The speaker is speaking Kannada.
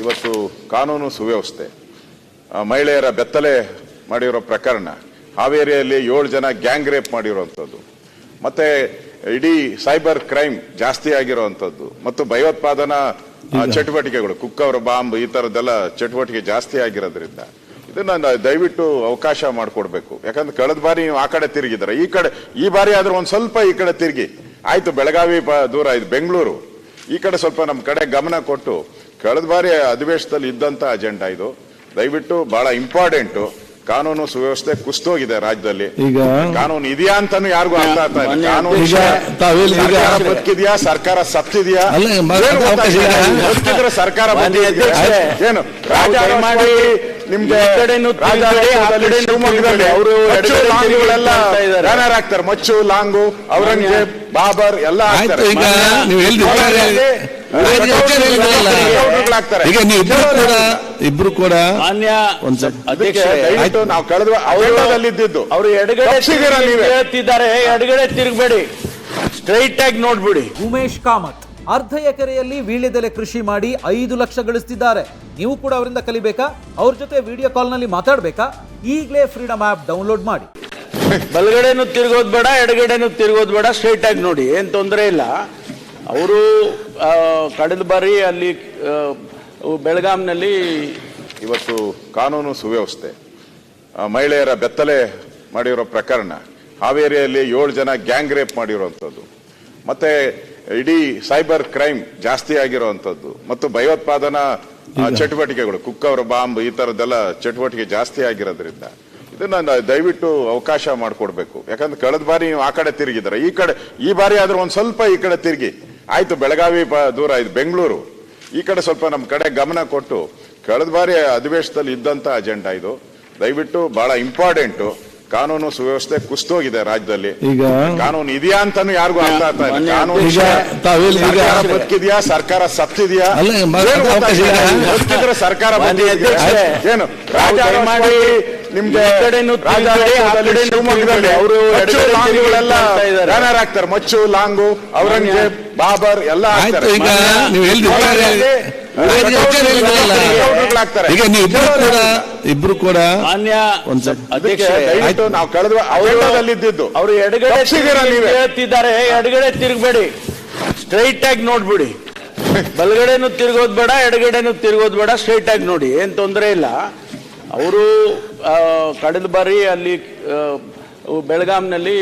ಇವತ್ತು ಕಾನೂನು ಸುವ್ಯವಸ್ಥೆ. ಮಹಿಳೆಯರ ಬೆತ್ತಲೆ ಮಾಡಿರೋ ಪ್ರಕರಣ ಹಾವೇರಿಯಲ್ಲಿ ಏಳು ಜನ ಗ್ಯಾಂಗ್ ರೇಪ್ ಮಾಡಿರುವಂಥದ್ದು ಮತ್ತೆ ಇಡೀ ಸೈಬರ್ ಕ್ರೈಮ್ ಜಾಸ್ತಿ ಆಗಿರುವಂಥದ್ದು ಮತ್ತು ಭಯೋತ್ಪಾದನಾ ಚಟುವಟಿಕೆಗಳು ಕುಕ್ಕವರ ಬಾಂಬ್ ಈ ಥರದ್ದೆಲ್ಲ ಚಟುವಟಿಕೆ ಜಾಸ್ತಿ ಆಗಿರೋದ್ರಿಂದ. ಇದನ್ನ ದಯವಿಟ್ಟು ಅವಕಾಶ ಮಾಡಿಕೊಡ್ಬೇಕು. ಯಾಕಂದ್ರೆ ಕಳೆದ ಬಾರಿ ನೀವು ಆ ಕಡೆ ತಿರುಗಿದ್ರೆ ಈ ಕಡೆ ಈ ಬಾರಿ ಆದ್ರೆ ಒಂದು ಸ್ವಲ್ಪ ಈ ಕಡೆ ತಿರುಗಿ. ಆಯ್ತು ಬೆಳಗಾವಿ ದೂರ ಇದು ಬೆಂಗಳೂರು. ಈ ಕಡೆ ಸ್ವಲ್ಪ ನಮ್ಮ ಕಡೆ ಗಮನ ಕೊಟ್ಟು ಕಳೆದ ಬಾರಿ ಅಧಿವೇಶನದಲ್ಲಿ ಇದ್ದಂತ ಅಜೆಂಡಾ ಇದು. ದಯವಿಟ್ಟು ಬಹಳ ಇಂಪಾರ್ಟೆಂಟ್ ಕಾನೂನು ಸುವ್ಯವಸ್ಥೆ ಕುಸ್ತೋಗಿದೆ ರಾಜ್ಯದಲ್ಲಿ. ಈಗ ಕಾನೂನು ಇದೆಯಾ ಅಂತಾನು ಯಾರಿಗೂ ಅರ್ಥ ಆಗ್ತಾ ಇಲ್ಲ. ಕಾನೂನು ಬದುಕಿದ್ಯಾ? ಸರ್ಕಾರ ಸತ್ತಿದ್ಯಾ. ಬದುಕಿದ್ರೆ ಸರ್ಕಾರ ಏನು? ದಯಮಾಡಿ ನಿಮ್ಗೆ ಶಿವಮೊಗ್ಗದಲ್ಲಿ. ಅವರು. ಬ್ಯಾನರ್ ಹಾಕ್ತಾರೆ. ಮಚ್ಚು ಲಾಂಗು ಔರಂಗಜೇಬ್ ಬಾಬರ್ ಎಲ್ಲ ಹಾಕ್ತಾರೆ. ಈಗ ನೀವು ಹೇಳಿದ್ರೆ ಹಾಕ್ತಾರೆ ಈಗ ನೀವು ಇಬ್ರು ಕೂಡ ಇಬ್ರು ಕೂಡ ನಾವು ಕಳೆದ ಅವರಲ್ಲಿದ್ದು ಇದ್ದಿದ್ದು ಅವರು ಎಡಗಡೆ ಎಡಗಡೆ ತಿರುಗಬೇಡಿ. ಸ್ಟ್ರೈಟ್ ಆಗಿ ನೋಡ್ಬಿಡಿ. ಉಮೇಶ್ ಕಾಮತ್ ಅರ್ಧ ಎಕರೆಯಲ್ಲಿ ವೀಳ್ಯದೆಲೆ ಕೃಷಿ ಮಾಡಿ ಐದು ಲಕ್ಷ ಗಳಿಸ್ತಿದ್ದಾರೆ. ನೀವು ಕೂಡ ಅವರಿಂದ ಕಲಿಬೇಕಾ? ಅವ್ರ ಜೊತೆ ವಿಡಿಯೋ ಕಾಲ್ನಲ್ಲಿ ಮಾತಾಡಬೇಕಾ? ಈಗಲೇ ಫ್ರೀಡಮ್ ಆಪ್ ಡೌನ್ಲೋಡ್ ಮಾಡಿ. ಬಲಗಡೆನೂ ತಿರುಗೋದ್ ಬೇಡ ಎಡಗಡೆನೂ ತಿರುಗೋದ್ ಬೇಡ. ಸ್ಟ್ರೈಟ್ ಆಗಿ ನೋಡಿ ಏನ್ ತೊಂದರೆ ಇಲ್ಲ. ಅವರು ಕಳೆದ ಬಾರಿ ಅಲ್ಲಿ ಬೆಳಗಾಂನಲ್ಲಿ ಇವತ್ತು ಕಾನೂನು ಸುವ್ಯವಸ್ಥೆ ಮಹಿಳೆಯರ ಬೆತ್ತಲೆ ಮಾಡಿರೋ ಪ್ರಕರಣ ಹಾವೇರಿಯಲ್ಲಿ ಏಳು ಜನ ಗ್ಯಾಂಗ್ ರೇಪ್ ಮಾಡಿರೋವಂಥದ್ದು ಮತ್ತೆ ಇಡೀ ಸೈಬರ್ ಕ್ರೈಮ್ ಜಾಸ್ತಿ ಆಗಿರೋವಂಥದ್ದು ಮತ್ತು ಭಯೋತ್ಪಾದನಾ ಚಟುವಟಿಕೆಗಳು ಕುಕ್ಕವರ ಬಾಂಬ್ ಈ ಥರದ್ದೆಲ್ಲ ಚಟುವಟಿಕೆ ಜಾಸ್ತಿ ಆಗಿರೋದ್ರಿಂದ ಇದನ್ನ ದಯವಿಟ್ಟು ಅವಕಾಶ ಮಾಡಿಕೊಡ್ಬೇಕು. ಯಾಕಂದ್ರೆ ಕಳೆದ ಬಾರಿ ನೀವು ಆ ಕಡೆ ತಿರುಗಿದಾರೆ ಈ ಕಡೆ ಈ ಬಾರಿ ಆದ್ರೆ ಒಂದು ಸ್ವಲ್ಪ ಈ ಕಡೆ ತಿರುಗಿ. ಆಯ್ತು ಬೆಳಗಾವಿ ಪ- ದೂರ ಇದು ಬೆಂಗಳೂರು. ಈ ಕಡೆ ಸ್ವಲ್ಪ ನಮ್ಮ ಕಡೆ ಗಮನ ಕೊಟ್ಟು ಕಳೆದ ಬಾರಿ ಅಧಿವೇಶನದಲ್ಲಿ ಇದ್ದಂತ ಅಜೆಂಡಾ ಇದು. ದಯವಿಟ್ಟು ಬಹಳ ಇಂಪಾರ್ಟೆಂಟ್ ಕಾನೂನು ಸುವ್ಯವಸ್ಥೆ ಕುಸ್ತೋಗಿದೆ ರಾಜ್ಯದಲ್ಲಿ. ಈಗ ಕಾನೂನು ಇದೆಯಾ ಅಂತಾನು ಯಾರಿಗೂ ಅರ್ಥ ಆಗ್ತಾ ಇಲ್ಲ. ಕಾನೂನು ಬದುಕಿದ್ಯಾ ಸರ್ಕಾರ ಸತ್ತಿದ್ಯಾ. ಬದುಕಿದ್ರೆ ಸರ್ಕಾರ ಏನು? ರಾಜ ನಿಮ್ಗೆ. ಅವರು ಬ್ಯಾನರ್ ಹಾಕ್ತಾರೆ ಮಚ್ಚು ಲಾಂಗು ಔರಂಗಜೇಬ್ ಬಾಬರ್ ಎಲ್ಲ ಈಗ ನೀವು ಇಬ್ರು ಕೂಡ ಇಬ್ರು ಕೂಡ ಮಾನ್ಯ ದಯವಿಟ್ಟು ನಾವು ಕಳೆದ ಅವೆಲ್ಲದಲ್ಲಿ ಇದ್ದಿದ್ದು ಅವರು ಎಡಗಡೆ ಹೇಳ್ತಿದ್ದಾರೆ. ಎಡಗಡೆ ತಿರುಗಬೇಡಿ. ಸ್ಟ್ರೈಟ್ ಆಗಿ ನೋಡ್ಬಿಡಿ. ಬಲಗಡೆನೂ ತಿರುಗೋದ್ ಬೇಡ ಎಡಗಡೆನೂ ತಿರುಗೋದ್ ಬೇಡ ಸ್ಟ್ರೈಟ್ ಆಗಿ ನೋಡಿ. ಏನ್ ತೊಂದರೆ ಇಲ್ಲ. ಅವರು ಕಳೆದ ಬಾರಿ ಅಲ್ಲಿ ಬೆಳಗಾಂನಲ್ಲಿ